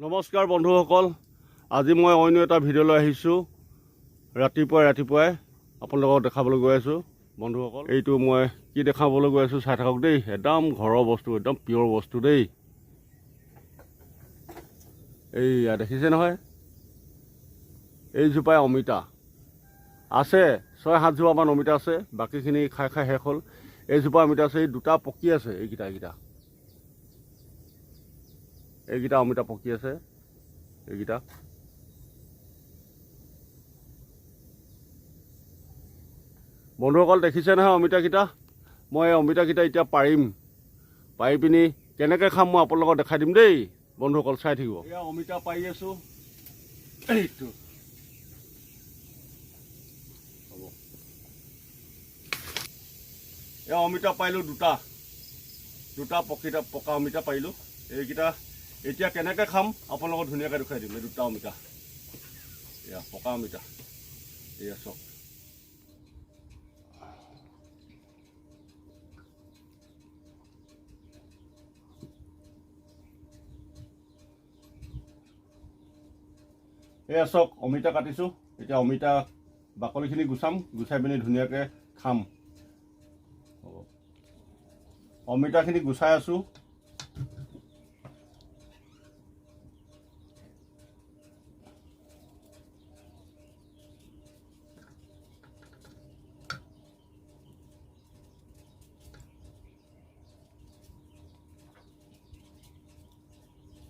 নমস্কাৰ বন্ধুসকল, আজি মই অন্য এটা ভিডিঅ'লৈ আহিছোঁ। ৰাতিপুৱাই ৰাতিপুৱাই আপোনালোকক দেখাবলৈ গৈ আছোঁ। বন্ধুসকল, এইটো মই কি দেখাবলৈ গৈ আছোঁ চাই থাকক দেই। একদম ঘৰৰ বস্তু, একদম পিয়ৰ বস্তু দেই। এইয়া, দেখিছে নহয়? এইজোপাই অমিতা। আছে, ছয়, সাতজোপামান অমিতা আছে, বাকীখিনি খাই খাই শেষ হ'ল। এইজোপা অমিতা আছে, এই দুটা পকি আছে, এইকেইটা এইকেইটা। এইকেইটা অমিতা পকি আছে, এইকেইটা। বন্ধুসকল, দেখিছে নহয় অমিতাকেইটা? মই এই অমিতাকেইটা এতিয়া পাৰিম। পাৰি পিনি কেনেকৈ খাম মই আপোনালোকক দেখাই দিম দেই। বন্ধুসকল, চাই থাকিব। এয়া অমিতা পাৰি আছোঁ। এইটো। হ'ব। এয়া অমিতা পাৰিলোঁ দুটা। দুটা পকিতা পকা অমিতা পাৰিলোঁ। এইকেইটা এতিয়া কেনেকৈ খাম? আপোনালোকক ধুনীয়াকৈ দেখুৱাই দিম। এই দুটা অমিতা। এয়া, পকা অমিতা। এয়া চাওক এয়া চাওক অমিতা কাটিছোঁ। এতিয়া অমিতা বাকলিখিনি গুচাম। গুচাই পিনি ধুনীয়াকৈ খাম। অমিতাখিনি গুচাই আছোঁ।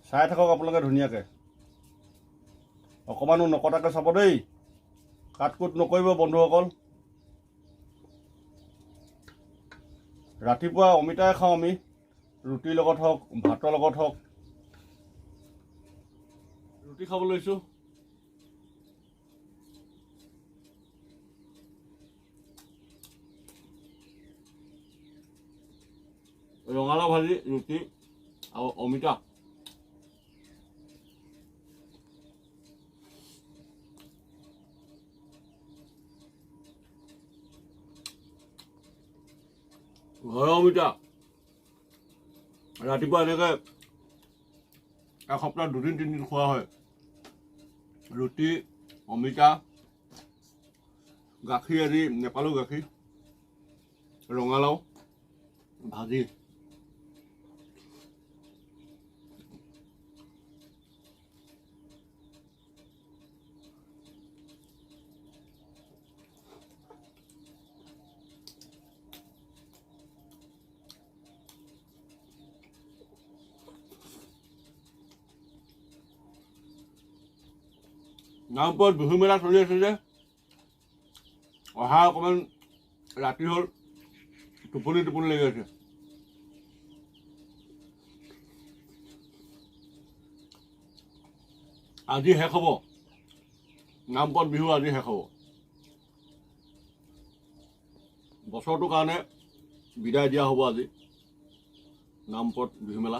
চাই থাকক আপোনালোকে ধুনীয়াকৈ। অকণমানো নকটাকৈ চাব দেই। কাট কুট নকৰিব বন্ধুসকল। ৰাতিপুৱা অমিতাই খাওঁ আমি। ৰুটিৰ লগত হওক ভাতৰ লগত হওক। ৰুটি খাব লৈছোঁ। ৰঙালাও ভাজি ৰুটি আৰু অমিতা। ঘৰৰ অমিতা ৰাতিপুৱা এনেকৈ এসপ্তাহ দুদিন তিনিদিন খোৱা হয়। ৰুটি অমিতা গাখীৰ আদি নেপালো গাখীৰ ৰঙালাও ভাজি। গাঁৱৰ বিহু মেলা চলি আছে যে। অহা অকণমান ৰাতি হ'ল, টোপনি টোপনি লাগি আছে। আজি শেষ হ'ব। নামপত বিহু আজি শেষ হ'ব। বছৰটোৰ কাৰণে বিদায় দিয়া হ'ব আজি। নামপত বিহু মেলা।